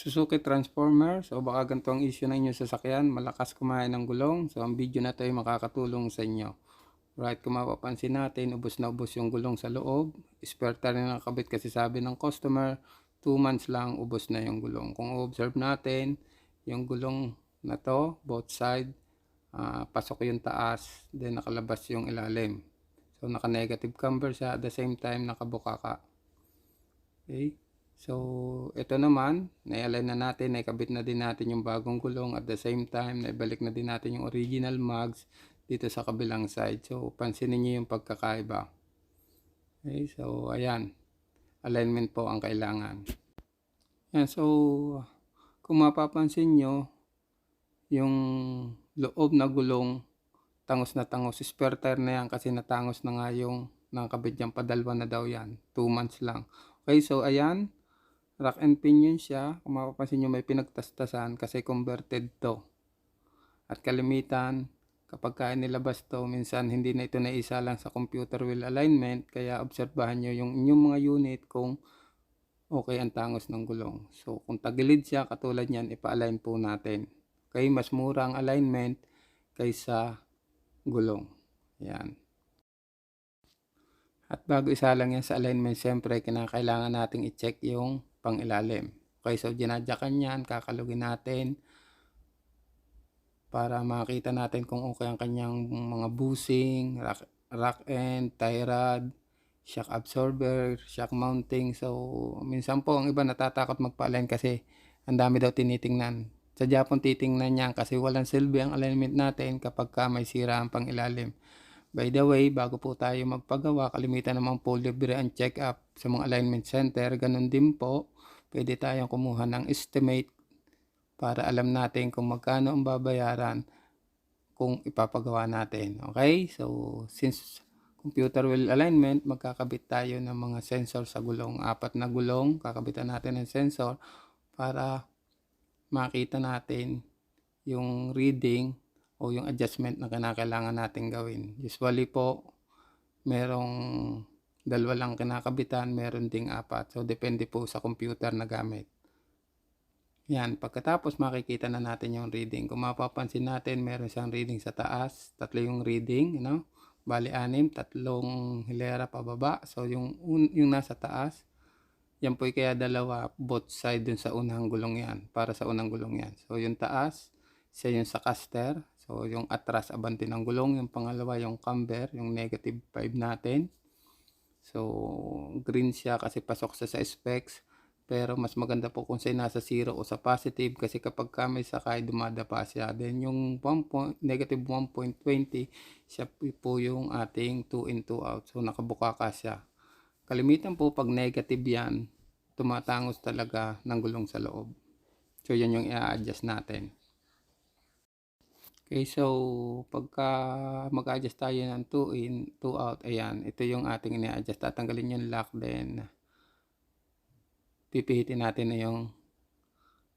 Suzuki Transformer. So baka ganito ang issue ng inyong sasakyan. Malakas kumain ng gulong. So ang video na to ay makakatulong sa inyo. Right, kung mapapansin natin, ubos na ubos yung gulong sa loob. Spare tire na nakabit kasi sabi ng customer, 2 months lang ubos na yung gulong. Kung observe natin, yung gulong na to, both side, ah, pasok yung taas, then nakalabas yung ilalim. So naka-negative camber siya, at the same time nakabuka ka. Okay? So, ito naman, na-align na natin, naikabit na din natin yung bagong gulong at the same time, naibalik na din natin yung original mags dito sa kabilang side. So, pansinin niyo yung pagkakaiba. Okay, so, ayan. Alignment po ang kailangan. Yan, so, kung mapapansin nyo, yung loob na gulong, tangos na tangos. Spare tire na yan kasi natangos na nga yung nakakabit dyan. Padalwa na daw yan. 2 months lang. Okay, so ayan rack and pinion siya. Kung mapapansin nyo may pinagtastasan kasi converted to. At kalimitan, kapag ka nilabas to, minsan hindi na ito naisa lang sa computer wheel alignment. Kaya obserbahan nyo yung inyong mga unit kung okay ang tangos ng gulong. So kung tagilid siya, katulad niyan, ipa-align po natin. Okay, mas mura ang alignment kaysa gulong. Yan. At bago isa lang yan sa alignment, siyempre kinakailangan nating i-check yung pangilalim. Okay, so dinadyakan yan, kakalugin natin para makita natin kung okay ang kanyang mga busing, rack, rack end, tie rod, shock absorber, shock mounting. So, minsan po ang iba natatakot magpa-align kasi ang dami daw tinitingnan. Sa Japon titingnan niya kasi walang silbi ang alignment natin kapag ka may sira ang pangilalim. By the way, bago po tayo magpagawa, kalimitan naman po libre ang check-up sa mga alignment center. Ganun din po, pwede tayong kumuha ng estimate para alam natin kung magkano ang babayaran kung ipapagawa natin. Okay? So, since computer wheel alignment, magkakabit tayo ng mga sensor sa gulong. Apat na gulong, kakabitan natin ng sensor para makita natin yung reading o yung adjustment na kinakailangan natin gawin. Usually po, merong dalawa lang kinakabitan, meron ding apat. So, depende po sa computer na gamit. Yan, pagkatapos makikita na natin yung reading. Kung mapapansin natin, meron siyang reading sa taas, tatlo yung reading, you know? Bali anim, tatlong hilera pababa. So, yung, yung nasa taas, yan po kaya dalawa, both side dun sa unang gulong yan, para sa unang gulong yan. So, yung taas, siya yung sa caster. So, yung atras abante ng gulong. Yung pangalawa, yung camber, yung negative 5 natin. So, green siya kasi pasok siya sa specs. Pero mas maganda po kung siya nasa 0 o sa positive kasi kapag ka may sakay, dumadapa siya. Then, yung 1 point, negative 1.20, siya po yung ating 2 in 2 out. So, nakabuka ka siya. Kalimitan po pag negative yan, tumatangos talaga ng gulong sa loob. So, yan yung i-adjust natin. Okay, so pagka mag-adjust tayo ng 2 in, 2 out, ayan, ito yung ating ini-adjust. Tatanggalin yung lock, then pipihitin natin na yung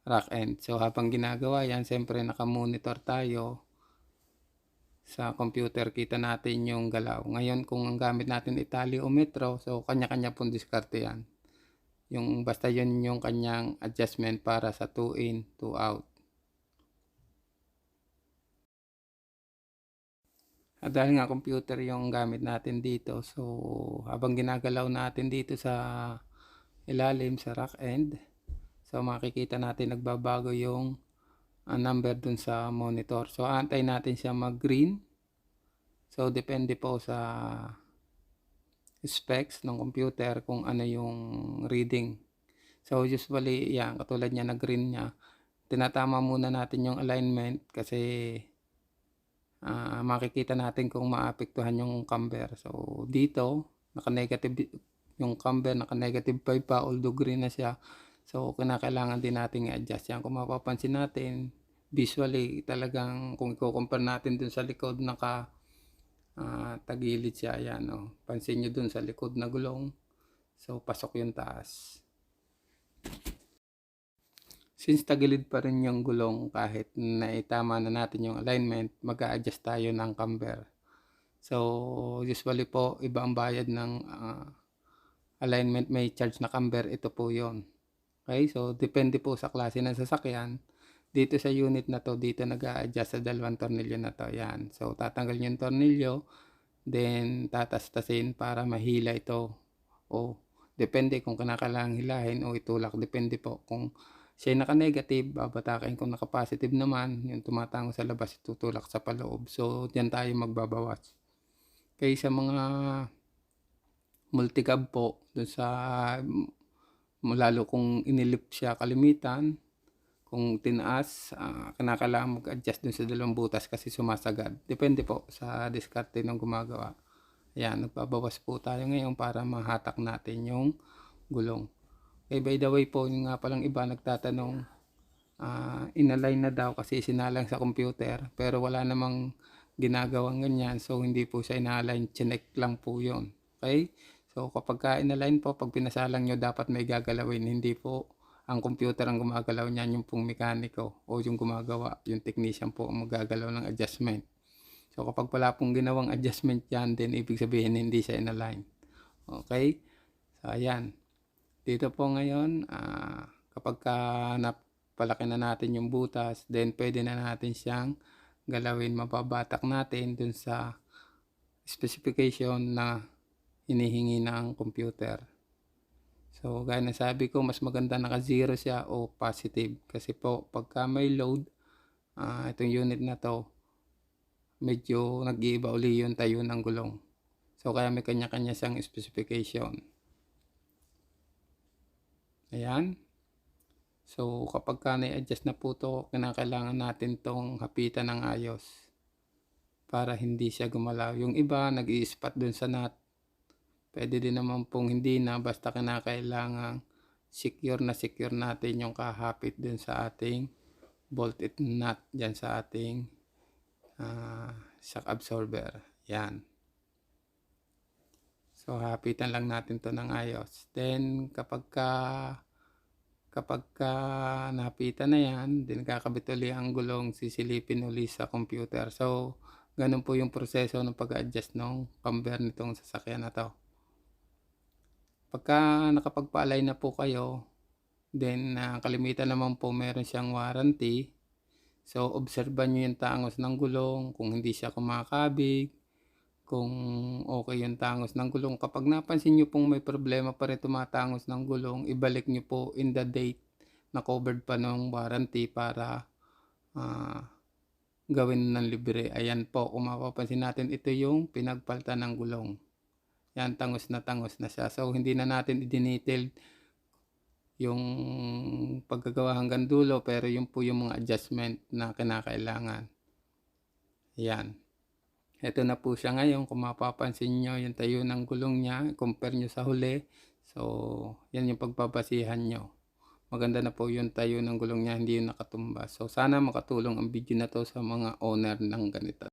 rack end. So habang ginagawa yan, siyempre naka-monitor tayo sa computer, kita natin yung galaw. Ngayon, kung ang gamit natin itali o metro, so kanya-kanya pong diskarte yan. Yung basta yun yung kanyang adjustment para sa 2 in, 2 out. At dahil nga computer yung gamit natin dito, so habang ginagalaw natin dito sa ilalim sa rack end, so makikita natin nagbabago yung uh, number dun sa monitor. So antay natin siya mag-green. So depende po sa specs ng computer kung ano yung reading. So usually, yan, katulad niya nag-green niya. Tinatama muna natin yung alignment kasi uh, makikita natin kung maapektuhan yung camber. So, dito, naka-negative yung camber, naka-negative 5 pa, although green na siya. So, kinakailangan din natin i-adjust yan. Kung mapapansin natin, visually, talagang kung i-compare natin dun sa likod, naka uh, tagilid siya. Ayan, oh. Pansin nyo dun sa likod na gulong. So, pasok yung taas since tagilid pa rin yung gulong kahit naitama na natin yung alignment, mag adjust tayo ng camber. So, usually po, iba ang bayad ng uh, alignment may charge na camber. Ito po yon Okay, so depende po sa klase ng sasakyan. Dito sa unit na 'to, dito nag-a-adjust sa dalawang tornilyo na 'to, 'yan. So tatanggalin yung tornilyo, then tatastasin para mahila ito o depende kung kinakailangang hilahin o itulak, depende po. Kung siya'y naka-negative, babatakin. Kung naka-positive naman, yung tumatango sa labas, itutulak sa paloob. So diyan tayo magbabawas. Kaya sa mga multicab po, dun sa lalo kung inilip siya kalimitan, kung tinaas, ah, kinakailangan mag-adjust dun sa dalawang butas kasi sumasagad. Depende po sa diskarte ng gumagawa. Ayan, nagbabawas po tayo ngayon para mahatak natin yung gulong. Okay, by the way po, yung nga palang iba nagtatanong, ah, inalign na daw kasi sinalang sa computer, pero wala namang ginagawang ganyan, so hindi po siya inalign, chinek lang po yun. Okay? So kapag ka inalign po, pag pinasalang nyo, dapat may gagalawin, hindi po ang computer ang gumagalaw niyan, yung pong mekaniko o yung gumagawa, yung technician po ang magagalaw ng adjustment. So kapag wala pong ginawang adjustment yan, then ibig sabihin hindi siya inalign. Okay? So ayan. Dito po ngayon, ah, kapag ka napalaki na natin yung butas, then pwede na natin siyang galawin, mababatak natin dun sa specification na hinihingi ng computer. So, gaya ng sabi ko, mas maganda naka-zero siya o positive. Kasi po, pagka may load, ah, itong unit na to, medyo nag-iiba uli yung tayo ng gulong. So, kaya may kanya-kanya siyang specification. Ayan. So, kapag ka na-adjust na po to, kinakailangan natin tong hapitan ng ayos para hindi siya gumalaw. Yung iba, nag spot dun sa nut. Pwede din naman pong hindi na basta kinakailangan secure na secure natin yung kahapit dun sa ating bolted nut dyan sa ating ah, shock absorber. Yan. So, hapitan lang natin to ng ayos. Then, kapag ka kapag ka napitan na yan, then kakabit uli ang gulong, sisilipin uli sa computer. So, ganun po yung proseso ng pag-adjust ng camber nitong sasakyan na to. Pagka nakapagpaalay na po kayo, then ah, kalimitan naman po meron siyang warranty. So, obserban nyo yung tangos ng gulong, kung hindi siya kumakabig, kung okay yung tangos ng gulong. Kapag napansin nyo pong may problema pa rin tumatangos ng gulong, ibalik nyo po in the date na covered pa ng warranty para ah, gawin ng libre. Ayan po, kung mapapansin natin, ito yung pinagpaltan ng gulong. Yan, tangos na tangos na siya. So, hindi na natin i-detail yung paggagawa hanggang dulo, pero yun po yung mga adjustment na kinakailangan. Yan. Ito na po siya ngayon. Kung mapapansin nyo, yung tayo ng gulong niya, compare nyo sa huli. So, yan yung pagbabasihan nyo. Maganda na po yung tayo ng gulong niya, hindi yung nakatumba. So, sana makatulong ang video na to sa mga owner ng ganito.